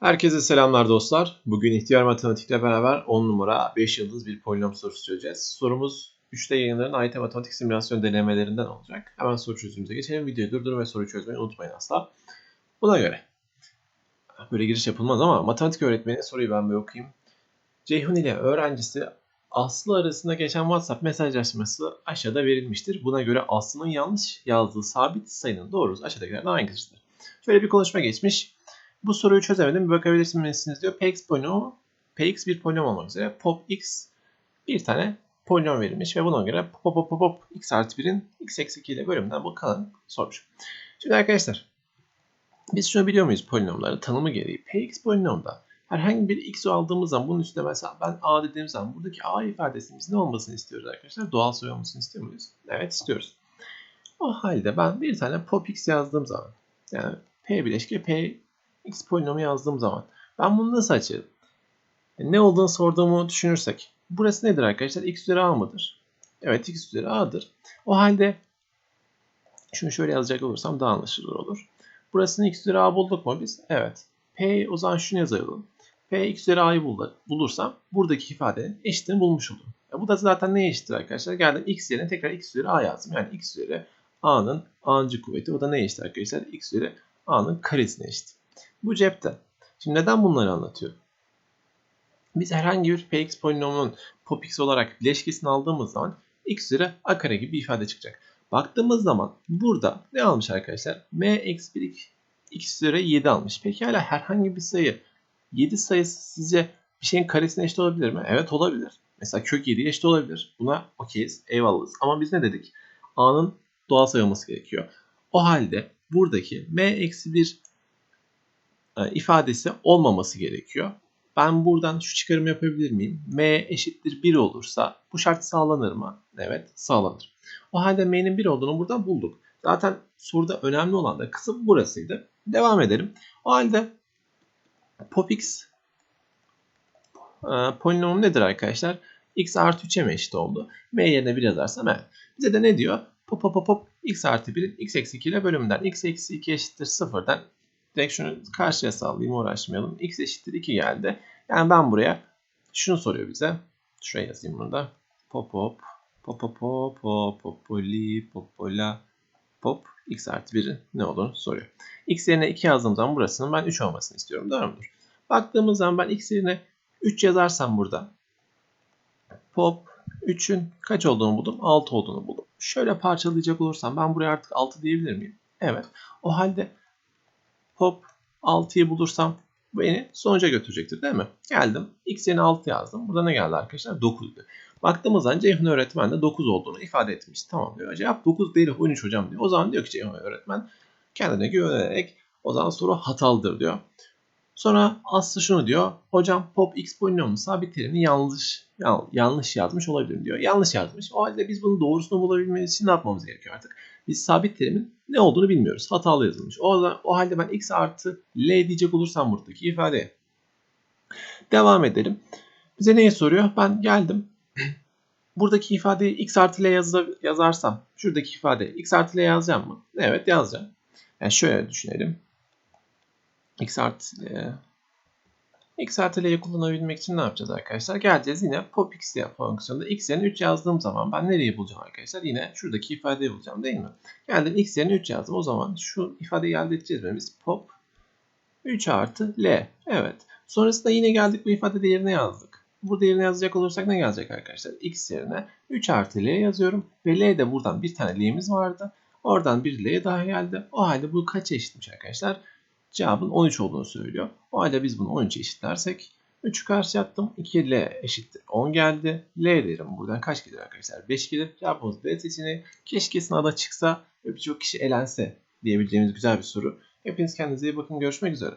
Herkese selamlar dostlar. Bugün ihtiyar matematikle beraber 10 numara 5 yıldız bir polinom sorusu çözeceğiz. Sorumuz 3'te yayınların AYT matematik simülasyon denemelerinden olacak. Hemen soru çözümümüze geçelim. Videoyu durdurun ve soruyu çözmeyi unutmayın asla. Buna göre böyle giriş yapılmaz ama matematik öğretmeni soruyu ben bir okuyayım. Ceyhun ile öğrencisi Aslı arasında geçen WhatsApp mesajlaşması aşağıda verilmiştir. Buna göre Aslı'nın yanlış yazdığı sabit sayının doğrusu aşağıdakilerden hangisidir? Şöyle bir konuşma geçmiş. Bu soruyu çözemedim. Bakabilirsiniz diyor. Px polinomu Px bir polinom olmak üzere pop x bir tane polinom verilmiş ve buna göre pop pop pop pop x artı 1'in x eksi 2 ile bölümünden bu kalan sormuş. Şimdi arkadaşlar biz şunu biliyor muyuz polinomları tanımı gereği px polinomda herhangi bir x aldığımız zaman bunun üstüne mesela ben a dediğim zaman buradaki a ifadesinin ne olmasını istiyoruz arkadaşlar? Doğal sayı olmasını istiyor muyuz? Evet istiyoruz. O halde ben bir tane pop x yazdığım zaman yani p bileşki p x polinomu yazdığım zaman ben bunu nasıl açarım? E, ne olduğunu sorduğumu düşünürsek burası nedir arkadaşlar? x üzeri a mıdır? Evet x üzeri a'dır. O halde şunu şöyle yazacak olursam daha anlaşılır olur. Burasını x üzeri a bulduk mu biz? Evet. P o zaman şunu yazalım. P x üzeri a'yı bulursam buradaki ifadenin eşitini bulmuş olurum. Ya bu da zaten neye eşittir arkadaşlar? Geldim x yerine tekrar x üzeri a yazdım. Yani x üzeri a'nın a'ncı kuvveti. O da neye eşit arkadaşlar? x üzeri a'nın karesine eşit. Bu cepte. Şimdi neden bunları anlatıyorum? Biz herhangi bir px polinomunun popx olarak bileşkesini aldığımız zaman x üzeri a kare gibi bir ifade çıkacak. Baktığımız zaman burada ne almış arkadaşlar? m eksi 1 x üzeri 7 almış. Peki hala herhangi bir sayı 7 sayısı sizce bir şeyin karesine eşit olabilir mi? Evet olabilir. Mesela kök 7'ye eşit olabilir. Buna okeyiz, eyvallahız. Ama biz ne dedik? A'nın doğal sayı olması gerekiyor. O halde buradaki m eksi 1 e, ifadesi olmaması gerekiyor. Ben buradan şu çıkarım yapabilir miyim? M eşittir 1 olursa bu şart sağlanır mı? Evet sağlanır. O halde M'nin 1 olduğunu buradan bulduk. Zaten soruda önemli olan da kısım burasıydı. Devam edelim. O halde popx e, polinomum nedir arkadaşlar? x artı 3'e mi eşit oldu? M yerine 1 yazarsam evet. Bize de ne diyor? Pop pop pop pop x artı 1'in x eksi 2 ile bölümünden x eksi 2 eşittir 0'dan Direkt şunu karşıya sallayayım uğraşmayalım. X eşittir 2 geldi. Yani ben buraya şunu soruyor bize. Şuraya yazayım bunu da. Pop pop pop pop pop pop popoli popola pop x artı 1'in ne olduğunu soruyor. x yerine 2 yazdığım zaman burasının ben 3 olmasını istiyorum. Doğru mudur? Baktığımız zaman ben x yerine 3 yazarsam burada pop 3'ün kaç olduğunu buldum? 6 olduğunu buldum. Şöyle parçalayacak olursam ben buraya artık 6 diyebilir miyim? Evet. O halde hop 6'yı bulursam beni sonuca götürecektir değil mi? Geldim. X yerine 6 yazdım. Burada ne geldi arkadaşlar? 9'du. Baktığımız zaman Ceyhun öğretmen de 9 olduğunu ifade etmiş. Tamam diyor. Cevap 9 değil 13 hocam diyor. O zaman diyor ki Ceyhun öğretmen kendine güvenerek o zaman soru hatalıdır diyor. Sonra Aslı şunu diyor. Hocam pop x polinomu sabit terimini yanlış yanlış yazmış olabilirim diyor. Yanlış yazmış. O halde biz bunun doğrusunu bulabilmemiz için ne yapmamız gerekiyor artık? Biz sabit terimin ne olduğunu bilmiyoruz. Hatalı yazılmış. O, o halde ben x artı l diyecek olursam buradaki ifadeye. Devam edelim. Bize neyi soruyor? Ben geldim. Buradaki ifadeyi x artı l yazarsam şuradaki ifade x artı l yazacağım mı? Evet yazacağım. Yani şöyle düşünelim x artı e, x artı l'yi kullanabilmek için ne yapacağız arkadaşlar? Geleceğiz yine pop x fonksiyonunda x yerine 3 yazdığım zaman ben nereyi bulacağım arkadaşlar? Yine şuradaki ifadeyi bulacağım değil mi? Geldim x yerine 3 yazdım. O zaman şu ifadeyi elde edeceğiz? Biz pop 3 artı l. Evet. Sonrasında yine geldik bu ifade yerine yazdık. Burada yerine yazacak olursak ne gelecek arkadaşlar? x yerine 3 artı l yazıyorum. Ve l de buradan bir tane l'imiz vardı. Oradan bir l daha geldi. O halde bu kaç eşitmiş arkadaşlar? Cevabın 13 olduğunu söylüyor. O halde biz bunu 13 eşitlersek 3'ü karşı attım. 2L eşittir 10 geldi. L derim buradan kaç gelir arkadaşlar? 5 gelir. Cevabımız B seçeneği. Keşke sınavda çıksa ve birçok kişi elense diyebileceğimiz güzel bir soru. Hepiniz kendinize iyi bakın. Görüşmek üzere.